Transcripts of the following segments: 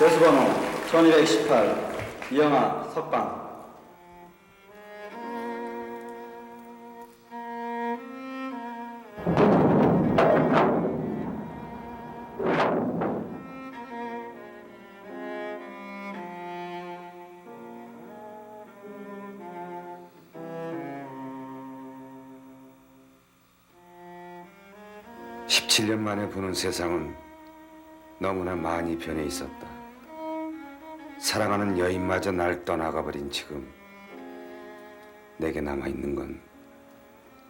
배수번호 1218 이영아 석방 십칠 년 만에 보는 세상은 너무나 많이 변해 있었다. 사랑하는 여인마저 날 떠나가 버린 지금 내게 남아 있는 건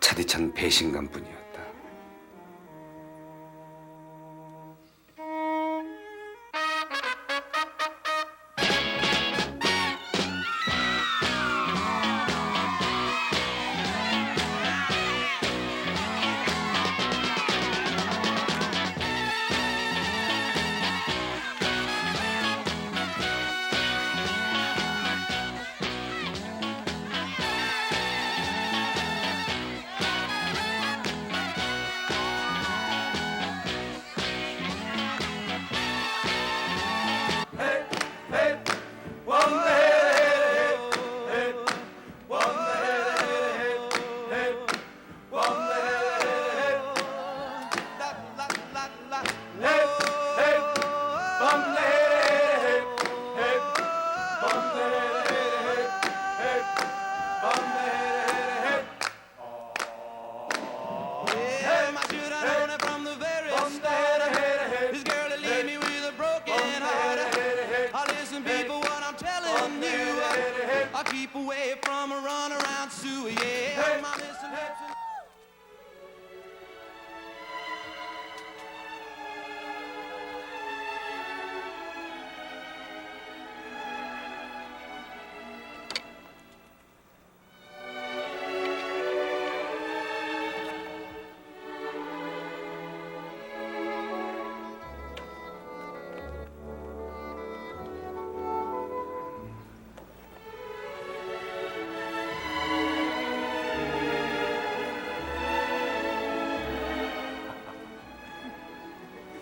차디찬 배신감뿐이었 I keep away from a runaround sewer, yeah. Hey.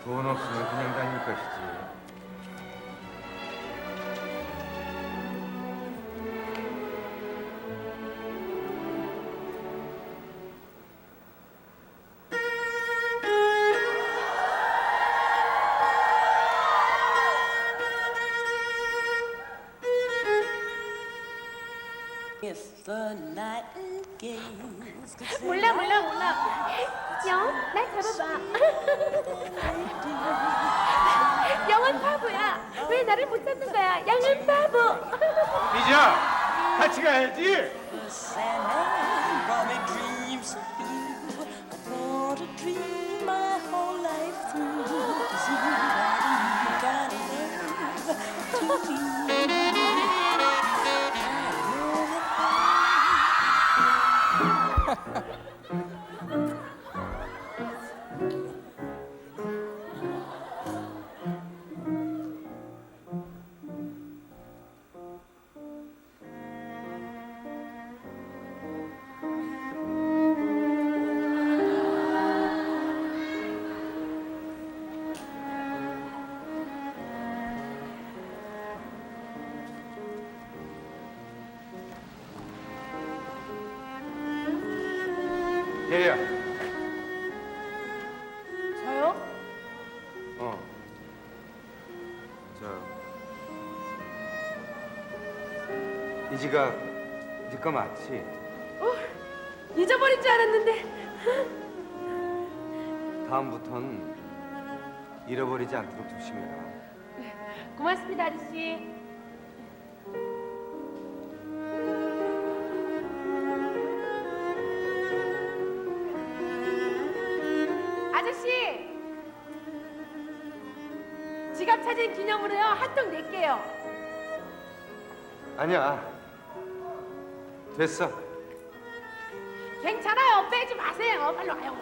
돈 없으면 그냥 다닐 것 몰라 몰라 몰라. 영, 날 잡아봐. 영은 바보야. 왜 나를 못 잡는 거야? 양은 바보. 이자 같이 가야지. 저 이지가 네거 맞지? 잊어버린 줄 알았는데 다음부턴 잃어버리지 않도록 조심해라. 고맙습니다 아저씨 아저씨 지갑 찾은 기념으로요. 한 통 낼게요. 아니야. 됐어. 괜찮아요. 빼지 마세요. 빨리 와요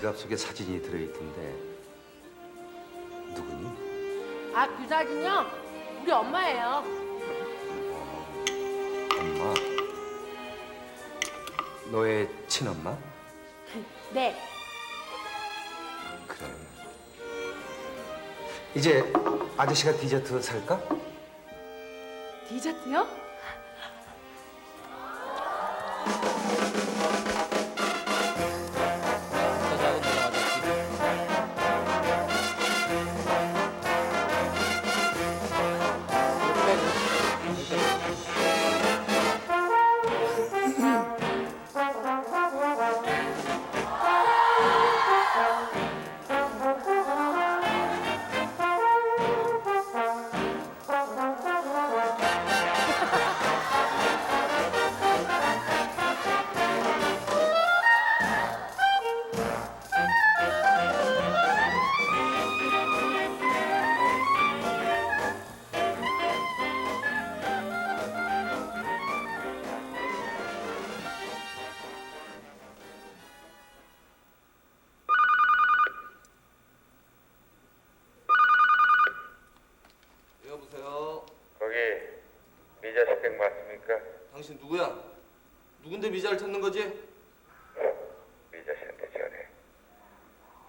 지갑 속에 사진이 들어있던데 누구니? 아, 그 사진요? 우리 엄마예요. 엄마. 너의 친엄마? 네. 그래. 이제 아저씨가 디저트 살까? 디저트요? 당신 누구야? 누군데 미자를 찾는 거지? 미자 씨한테 전해.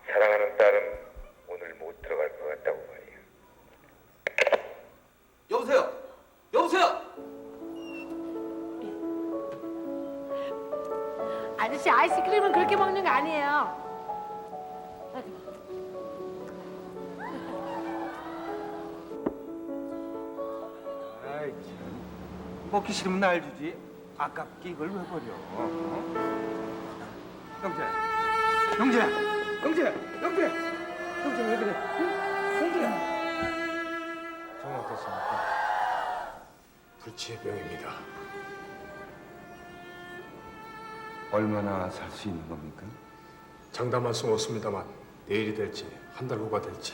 사랑하는 딸은 오늘 못 들어갈 것 같다고 말이야. 여보세요. 여보세요. 아저씨 아이스크림은 그렇게 먹는 거 아니에요. 먹기 싫으면 날 주지. 아깝게 이걸 왜 버려? 어? 영재, 영재, 영재, 영재, 영재 왜 그래? 응? 영재. 정어떻습니까 불치의 병입니다. 얼마나 살 수 있는 겁니까? 장담할 수는 없습니다만 내일이 될지 한 달 후가 될지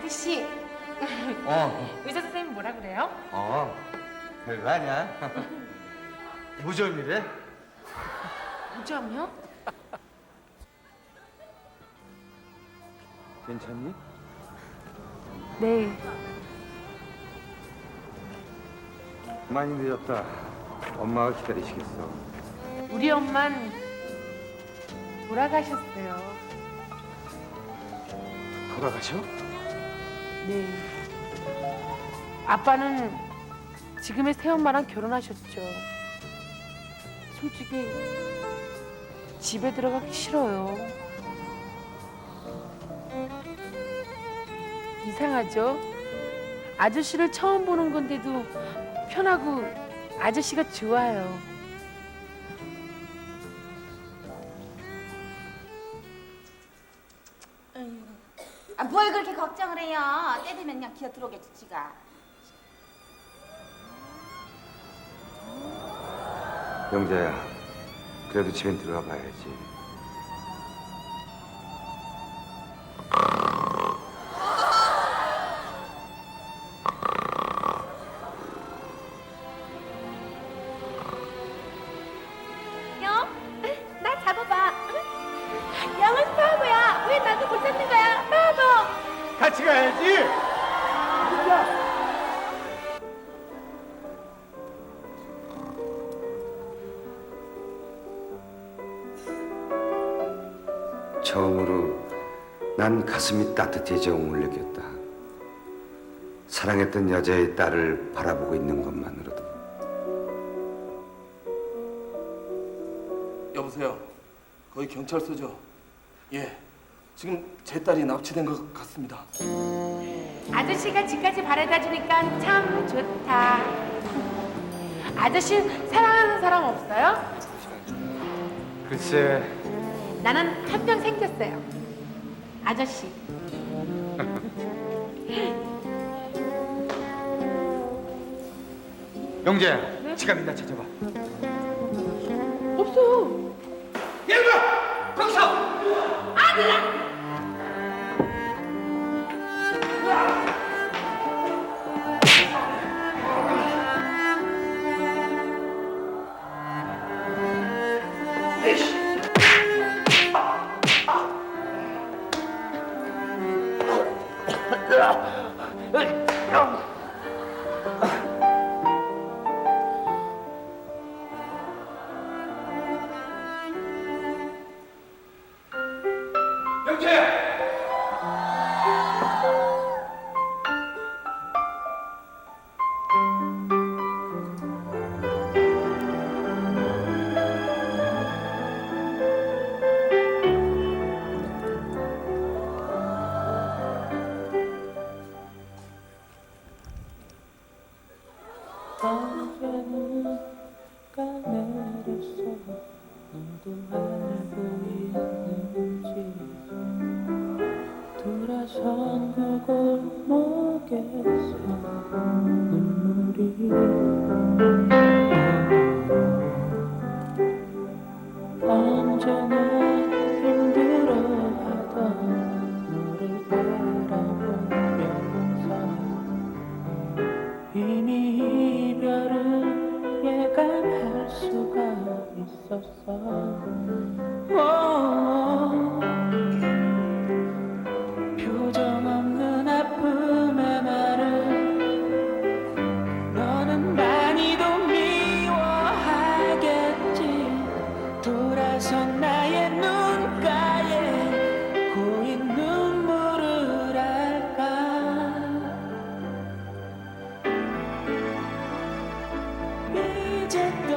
아저씨, 어, 의사 선생님 뭐라 그래요? 어, 별거 아니야. 무좀이래. 무점요? 괜찮니? 네. 많이 늦었다. 엄마가 기다리시겠어. 우리 엄만 돌아가셨어요. 돌아가셔? 네. 아빠는 지금의 새엄마랑 결혼하셨죠. 솔직히 집에 들어가기 싫어요. 이상하죠? 아저씨를 처음 보는 건데도 편하고 아저씨가 좋아요. 그렇게 걱정을 해요? 때 되면 그냥 기어 들어오겠지, 지가. 영자야, 그래도 집엔 들어가 봐야지. 난 가슴이 따뜻해져 웅을 느꼈다. 사랑했던 여자의 딸을 바라보고 있는 것만으로도 여보세요. 거기 경찰서죠? 예. 지금 제 딸이 납치된 것 같습니다. 아저씨가 집까지 바래다 주니까 참 좋다. 아저씨 사랑하는 사람 없어요? 글쎄 나는 한 명 생겼어요. 아저씨. 영재 지갑이나 찾아봐. 없어요. 얘들아! 거기서! Não!